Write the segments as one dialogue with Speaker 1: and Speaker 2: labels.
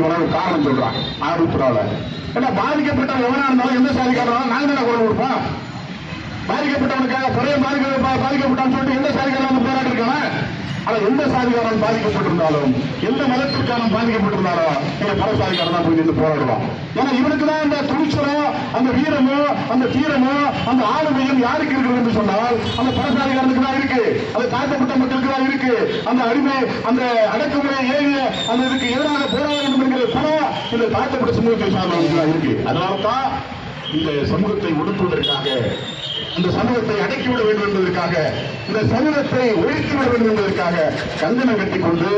Speaker 1: வேணா வராது காரணம் சொல்றான் ஆறுத்துறால ஏன்னா பாதிக்கப்பட்ட எவனா இருந்தாலும் எந்த சாதிக்காரனாலும் நாங்க தானே குரல் கொடுப்போம். பாதிக்கப்பட்டவனுக்காக குறைய பாதிக்க பாதிக்கப்பட்டான்னு சொல்லிட்டு எந்த சாதிக்காரன் போராட்டம் இருக்காங்க ஆனால் எந்த சாதிக்காரன் பாதிக்கப்பட்டிருந்தாலும் எந்த மதத்திற்காரன் பாதிக்கப்பட்டிருந்தாலும் நீங்க பல சாதிக்காரன் தான் போய் நின்று போராடுவோம் ஏன்னா இவனுக்கு தான் அந்த துணிச்சலோ அந்த வீரமோ அந்த தீரமோ அந்த ஆளுமையும் யாருக்கு இருக்கிறது என்று சொன்னால் அந்த பரசாதிகாரனுக்கு தான் இருக்கு. அது தாழ்த்தப்பட்ட மக்களுக்கு தான் இருக்கு. அந்த அடிமை அந்த அடக்குமுறை ஏறிய அந்த இதுக்கு எதிராக போராட வேண்டும் என்கிற குறை இந்த தாழ்த்தப்பட்ட சமூகத்தை சார்ந்தவர்களுக்கு தான் இருக்கு. அதனால தான் இந்த சமூகத்தை ஒடுக்குவதற்காக இந்த சமூகத்தை அடக்கிவிட வேண்டும் என்பதற்காக இந்த சமூகத்தை ஒழித்துவிட வேண்டும் என்பதற்காக கந்தனம் கட்டிக் கொண்டு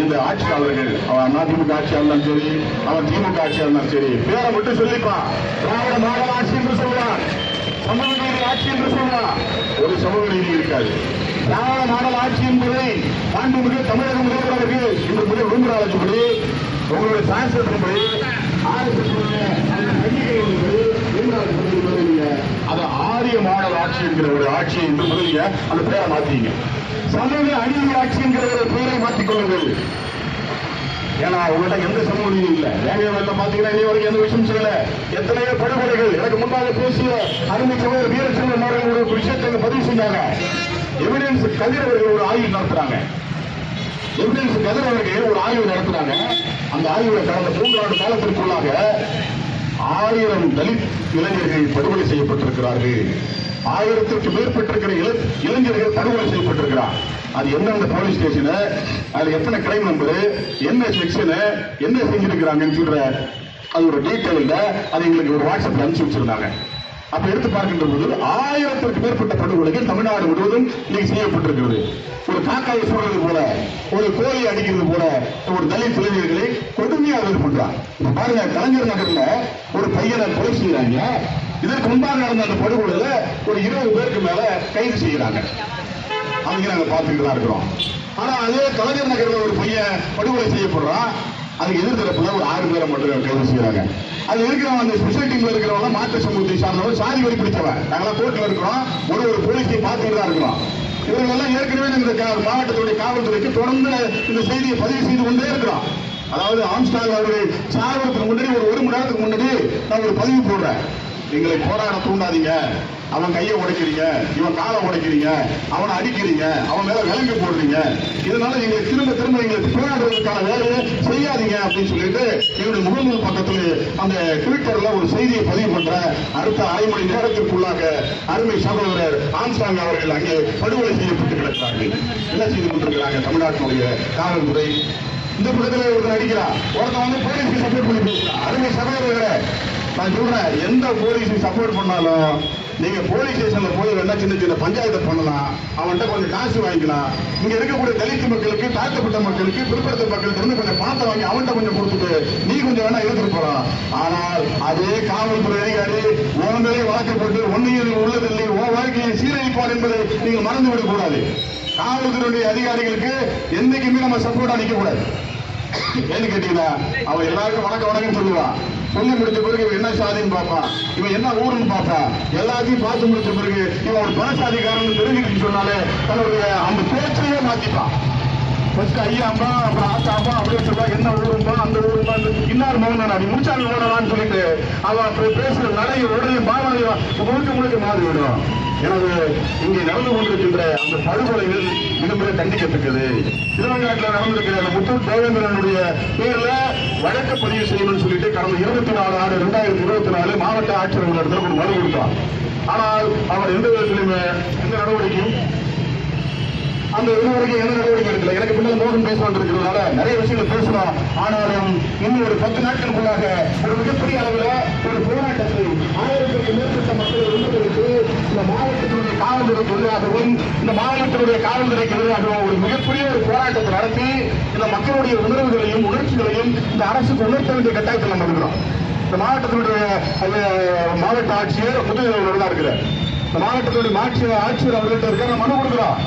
Speaker 1: இந்த ஆட்சியாளர்கள் அவன் அதிமுக இருந்தாலும் சரி அவன் திமுக ஆட்சியாக இருந்தாலும் சரி பேரை மட்டும் சொல்லிப்பான் திராவிட மாடல் ஆட்சி என்று சொல்லுவான் சமூக நீதி ஆட்சி என்று சொல்லுவான் ஒரு சமூக நீதி இருக்காது. திராவிட மாடல் ஆட்சி என்பதை மாண்புமிகு தமிழக முதல்வருக்கு இன்று முதல் விரும்புகிறாளப்படி உங்களுடைய சான்சத்தின்படி அது ஆரிய மாடல் ஆட்சி என்கிற ஒரு ஆட்சி என்று முதலிய அந்த பேரை மாத்தீங்க சமூக அநீதி ஆட்சி என்கிற ஒரு பெயரை மாற்றிக் கொள்ளுங்கள். ஏன்னா உங்கள்ட்ட எந்த சமூக நீதி இல்ல. வேலையில பாத்தீங்கன்னா இனி வரைக்கும் எந்த விஷயம் சொல்லல எத்தனையோ படுகொலைகள். எனக்கு முன்பாக பேசிய அருமை சகோதரர் வீரச்சந்திரன் அவர்கள் ஒரு விஷயத்தை பதிவு செஞ்சாங்க. எவிடன்ஸ் கதிரவர்கள் ஒரு ஆய்வு நடத்துறாங்க. எவிடன்ஸ் கதிரவர்கள் ஒரு ஆய்வு நடத்துறாங்க. அந்த ஆய்வுல கடந்த மூன்றாண்டு காலத்திற்குள்ளாக ஆயிரம் தலித் இளைஞர்கள் படுகொலை செய்யப்பட்டிருக்கிறார்கள். ஆயிரத்திற்கு மேற்பட்டிருக்கிற இளைஞர்கள் படுகொலை செய்யப்பட்டிருக்கிறார். அது எந்தெந்த போலீஸ் ஸ்டேஷனு அதுல எத்தனை கிரைம் நம்பரு என்ன செக்ஷனு என்ன செஞ்சிருக்கிறாங்கன்னு சொல்ற அது ஒரு டீட்டெயில்ல அது எங்களுக்கு ஒரு வாட்ஸ்அப்ல அனுப்பிச்சு வச்சிருந்தாங்க. அப்ப எடுத்து பார்க்கின்ற போது ஆயிரத்திற்கு மேற்பட்ட படுகொலைகள் தமிழ்நாடு முழுவதும் இன்னைக்கு செய்யப்பட்டிருக்கிறது. ஒரு காக்காயை சொல்றது போல ஒரு கோழி அடிக்கிறது போல ஒரு தலித் இளைஞர்களை கொடுமையாக இது பண்றாங்க பாருங்க கலைஞர் நகர்ல ஒரு பையனை கொலை செய்யறாங்க. இதற்கு முன்பாக நடந்த அந்த படுகொலையில ஒரு இருபது பேருக்கு மேல கைது செய்யறாங்க அவங்க நாங்க பார்த்துக்கிட்டு தான் இருக்கிறோம். ஆனா அதே கலைஞர் நகர்ல ஒரு பையன் படுகொலை செய்யப்படுறான். அதுக்கு எதிர்த்தரப்புல ஒரு ஆறு பேரை மட்டும் கைது செய்யறாங்க. அது இருக்கிறவங்க அந்த ஸ்பெஷல் டீம்ல இருக்கிறவங்க மாற்று சமூகத்தை சார்ந்தவங்க சாதி வரி பிடிச்சவன் நாங்களாம் கோர்ட்ல இருக்கிறோம். ஒரு ஒரு போலீஸையும் பார்த்துட்டு தான் இருக்கிறோம். இவர்களெல்லாம் ஏற்கனவே இந்த கா- மாவட்டத்துடைய காவல்துறைக்கு தொடர்ந்து இந்த செய்தியை பதிவு செய்து கொண்டே இருக்கிறோம். அதாவது ஆம்ஸ்டாங் அவர்கள் சாவறதுக்கு முன்னாடி ஒரு ஒரு மணி நேரத்துக்கு முன்னாடி நான் ஒரு பதிவு போடுறேன். எங்களை போராட தூண்டாதீங்க. அவன் கையை உடைக்கிறீங்க. இவன் காலை உடைக்கிறீங்க. அவனை அடிக்கிறீங்க. அவன் மேல விலங்கு போடுறீங்க. இதனால எங்களை திரும்ப திரும்ப எங்களை போராடுறதுக்கான வேலையை செய்யாதீங்க அப்படின்னு சொல்லிட்டு என்னுடைய முகநூல் பக்கத்தில் அந்த ட்விட்டர்ல ஒரு செய்தியை பதிவு பண்ற அடுத்த அரை மணி நேரத்திற்குள்ளாக அருமை சகோதரர் ஆன்சாங் அவர்கள் அங்கே படுகொலை செய்யப்பட்டு கிடக்கிறார்கள். என்ன செய்து கொண்டிருக்கிறாங்க? தமிழ்நாட்டினுடைய காவல்துறை. இந்த படத்தில் ஒருத்தர் அடிக்கிறான். ஒருத்தன் வந்து போலீஸ்க்கு சப்போர்ட் பண்ணி பேசுறா அருமை சகோதரர்களை நான் சொல்றேன் எந்த போலீஸுக்கு சப்போர்ட் பண்ணாலும் நீங்க போலீஸ் ஸ்டேஷன்ல போய் வேணா சின்ன சின்ன பஞ்சாயத்தை பண்ணலாம். அவன்கிட்ட கொஞ்சம் காசு வாங்கிக்கலாம். இங்க இருக்கக்கூடிய தலித்து மக்களுக்கு தாழ்த்தப்பட்ட மக்களுக்கு பிற்படுத்த மக்களுக்கு இருந்து கொஞ்சம் பணத்தை வாங்கி அவன்கிட்ட கொஞ்சம் கொடுத்துட்டு நீ கொஞ்சம் வேணா இருந்துட்டு போறான் ஆனால் அதே காவல்துறை அதிகாரி உங்களே வழக்கப்பட்டு ஒன்னையில் உள்ளதில்லை ஓ வாழ்க்கையை சீரழிப்பார் என்பதை நீங்க மறந்து விடக் கூடாது காவல்துறையுடைய அதிகாரிகளுக்கு என்னைக்குமே நம்ம சப்போர்ட்டா நிக்க கூடாது ஏன்னு கேட்டீங்கன்னா அவன் எல்லாருக்கும் வணக்கம் வணக்கம் சொல்லுவான். சொல்லி முடிச்ச பிறகு இவன் என்ன சாதின்னு பார்ப்பான் இவன் என்ன ஊருன்னு பார்ப்பான் எல்லாத்தையும் பார்த்து முடிச்ச பிறகு இவன் ஒரு பணசாதிக்காரன் தெரிஞ்சுக்கிட்டு சொன்னாலே தன்னுடைய அந்த பேச்சையே மாத்திப்பான். ஃபர்ஸ்ட் ஐயாம்பா அப்புறம் ஆத்தாம்பா அப்படின்னு சொல்றா என்ன ஊரும்பா அந்த ஊரும்பா இன்னார் மௌனா நீ முடிச்சாங்க மௌனலான்னு சொல்லிட்டு அவன் அப்படி பேசுற நடைய உடனே பாவனையும் முழுக்க முழுக்க மாறி விடும். எனவே இங்கே நடந்து கொண்டிருக்கின்ற அந்த படுகொலைகள் மிக மிக கண்டிக்கத்தக்கது திருவங்காட்டில் நடந்திருக்கிற அந்த முத்தூர் தேவேந்திரனுடைய பேர்ல வழக்கு பதிவு செய்யணும்னு சொல்லிட்டு கடந்த இருபத்தி நாலு ஆறு ரெண்டாயிரத்தி இருபத்தி நாலு மாவட்ட ஆட்சியர் இடத்துல ஒரு மனு கொடுத்தார் ஆனால் அவர் எந்த விதத்திலுமே எந்த நடவடிக்கையும் அந்த இதுவரைக்கும் என்ன நடவடிக்கை எனக்கு பின்னால் மோகன் பேசுவான் இருக்கிறதுனால நிறைய விஷயங்கள் பேசலாம். ஆனாலும் இன்னும் ஒரு பத்து நாட்களுக்குள்ளாக ஒரு மிகப்பெரிய அளவில் ஒரு போராட்டத்தை ஆயிரத்துக்கு மேற்பட்ட மக்களை ஒன்றுபடுத்தி இந்த மாவட்டத்தினுடைய காவல்துறைக்கு எதிராகவும் இந்த மாவட்டத்தினுடைய காவல்துறைக்கு எதிராகவும் ஒரு மிகப்பெரிய ஒரு போராட்டத்தை நடத்தி இந்த மக்களுடைய உணர்வுகளையும் உணர்ச்சிகளையும் இந்த அரசுக்கு உணர்த்த வேண்டிய கட்டாயத்தில் நம்ம இருக்கிறோம். இந்த மாவட்டத்தினுடைய மாவட்ட ஆட்சியர் முதுகலைவர் தான் இருக்கிறார். இந்த மாவட்டத்தினுடைய ஆட்சியர் ஆட்சியர் அவர்கிட்ட இருக்கார் மனு கொடுக்குறோம்.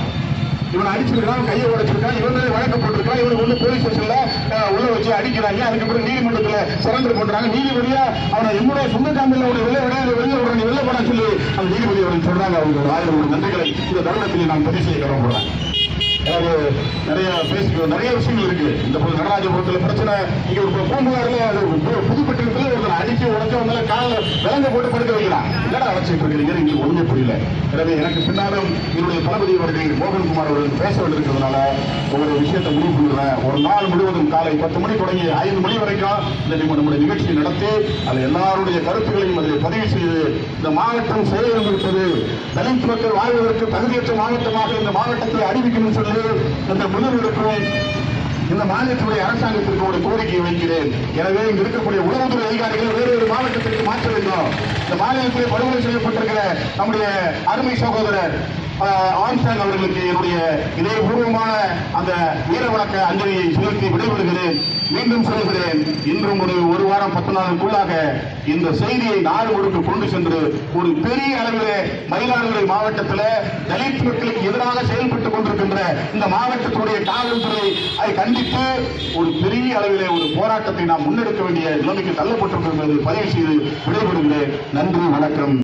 Speaker 1: இவனை அடிச்சிருக்கான் கையை உடைச்சிருக்கான் இவன் மேலே வழக்கு போட்டிருக்கான் இவனுக்கு வந்து போலீஸ் ஸ்டேஷன்ல உள்ள வச்சு அடிக்கிறாங்க. அதுக்கப்புறம் நீதிமன்றத்துல சரண்டர் பண்றாங்க. நீதிபதியா அவனை என்னுடைய சொந்த ஜாமீன்ல அவனை வெளியே விட வெளியே விட நீ வெளியே போடான்னு சொல்லி அந்த நீதிபதி அவனுக்கு சொல்றாங்க. அவங்க ஆயிரம் ஒரு நன்றிகளை இந்த தருணத்தில் நான் பதிவு செய்ய கூட அதாவது நிறைய பேசி நிறைய விஷயங்கள் இருக்கு. இந்த பு- நடராஜபுரத்துல பிரச்சனை இங்க ஒரு பூம்புகாரில் அது ஒருத்தர் அடிச்சு உடச்சு வந்தால காலில் விலங்க போட்டு படுக்க வைக்கிறான். என்னடா அழைச்சிட்டு இருக்கிறீங்க? எங்களுக்கு ஒண்ணுமே புரியல. எனவே எனக்கு பின்னாலும் இவருடைய தளபதி அவர்கள் மோகன்குமார் அவர்கள் பேச வேண்டியிருக்கிறதுனால ஒரு விஷயத்தை முடிவு பண்ணுறேன் ஒரு நாள் முழுவதும் காலை பத்து மணி தொடங்கி ஐந்து மணி வரைக்கும் இந்த நம்முடைய நிகழ்ச்சியை நடத்தி அதில் எல்லாருடைய கருத்துக்களையும் அதில் பதிவு செய்து இந்த மாவட்டம் செயலிருந்திருப்பது தலித் மக்கள் வாழ்வதற்கு தகுதியற்ற மாவட்டமாக இந்த மாவட்டத்தை அறிவிக்கணும்னு சொல்லி இந்த முதல்வருக்கும் இந்த மாநிலத்துடைய அரசாங்கத்திற்கு ஒரு கோரிக்கை வைக்கிறேன். எனவே இங்க இருக்கக்கூடிய உளவுத்துறை அதிகாரிகள் வேறு ஒரு மாவட்டத்திற்கு மாற்ற வேண்டும். இந்த மாநிலத்திலே படுகொலை செய்யப்பட்டிருக்கிற நம்முடைய அருமை சகோதரர் ஆம்சாங் அவர்களுக்கு என்னுடைய இதயபூர்வமான அந்த வீர வணக்க அஞ்சலியை செலுத்தி விடைபெறுகிறேன். மீண்டும் சொல்கிறேன் இன்றும் ஒரு ஒரு வாரம் பத்து நாளுக்குள்ளாக இந்த செய்தியை நாடு முழுக்க கொண்டு சென்று ஒரு பெரிய அளவிலே மயிலாடுதுறை மாவட்டத்தில் தலித் மக்களுக்கு எதிராக செயல்பட்டு கொண்டிருக்கின்ற இந்த மாவட்டத்தினுடைய காவல்துறை அதை கண்டித்து ஒரு பெரிய அளவிலே ஒரு போராட்டத்தை நாம் முன்னெடுக்க வேண்டிய நிலைமைக்கு தள்ளப்பட்டிருக்கிறது. பதிவு செய்து விடைபெறுகிறேன். நன்றி வணக்கம்.